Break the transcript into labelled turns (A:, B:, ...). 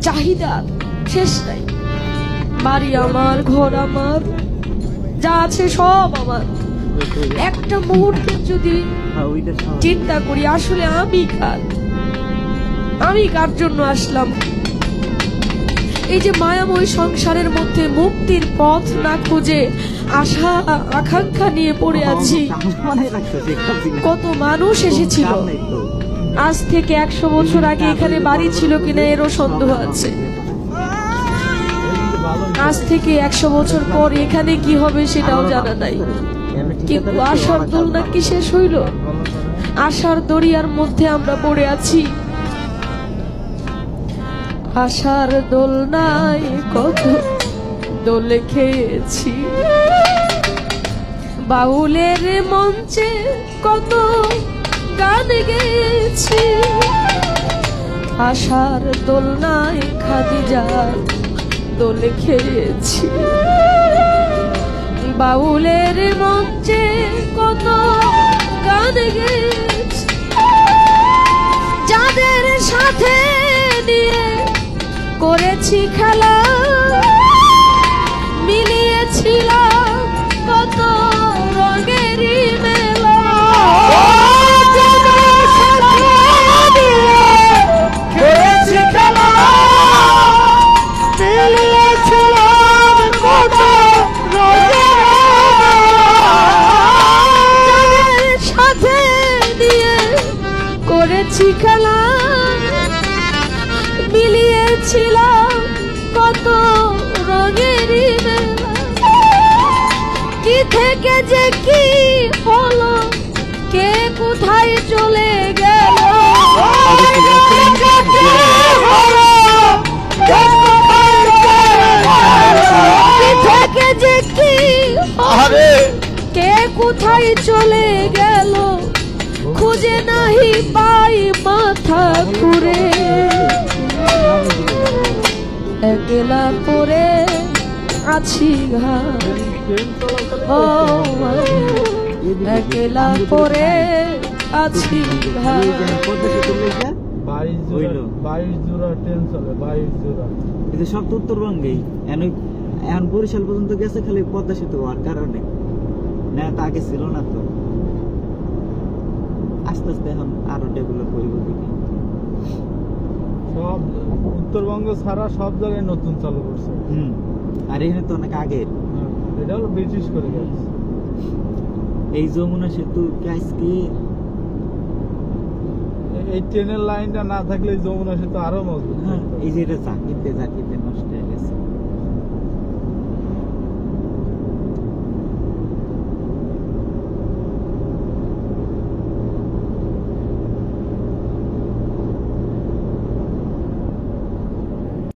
A: চাহিদা শেষ নাই। বাড়ি আমার ঘর আমার যা আছে সব আমার। একটা মুহূর্তে যদি চিন্তা করি আসলে আমি কার? আমি কার জন্য আসলাম? এই যে মায়াময় সংসারের মধ্যে মুক্তির পথ না খুঁজে আশা আকাঙ্ক্ষা নিয়ে পড়ে আছি। কত মানুষ এসেছিল। আজ থেকে একশো বছর আগে এখানে বাড়ি ছিল কিনা এরও সন্দেহ আছে। আজ থেকে একশো বছর পর এখানে কি হবে সেটাও জানা নাই। কিন্তু আশার দোলনা কি শেষ হইল? আশার দরিয়ার মধ্যে আমরা পড়ে আছি। আশার দোলনায় কত দোলে খেয়েছি। বাউলের মঞ্চে কত গান গেয়েছি। আশার দোলনায় খাদিজার দোলে খেয়েছি। বাউলের মঞ্চে কত গান গেয়েছি। যাদের সাথে নিয়ে করেছি খেলা খেলা মিলিয়েছিলাম কত রঙেরই মেলা কি থেকে যে কি হলো কে কোথায় চলে গেল? কি থেকে যে কি কে কোথায় চলে গেল খুঁজে নাহি পাই ঘুরে একলা পরে আছি ও একলা পরে আছি
B: সব তো উত্তরবঙ্গেই। এখন বরিশাল পর্যন্ত গেছে খালি পদ্মা সেতু হওয়ার কারণে। না তা আগে ছিল না তো। আস্তে আস্তে এখন আরও ডেভেলপ হইব দেখি
C: সব উত্তরবঙ্গ ছাড়া সব জায়গায় নতুন চালু করছে।
B: হুম। আর এখানে তো অনেক আগের।
C: হ্যাঁ, এটা হলো ব্রিটিশ করে গেছে।
B: এই যমুনা সেতু কি?
C: এই- এই ট্রেনের লাইনটা না থাকলে যমুনা সেতু আরও মজবুত
B: হ্যাঁ, এই যে এটা চাকরিতে চাকরিতে নষ্ট হয়ে গেছে।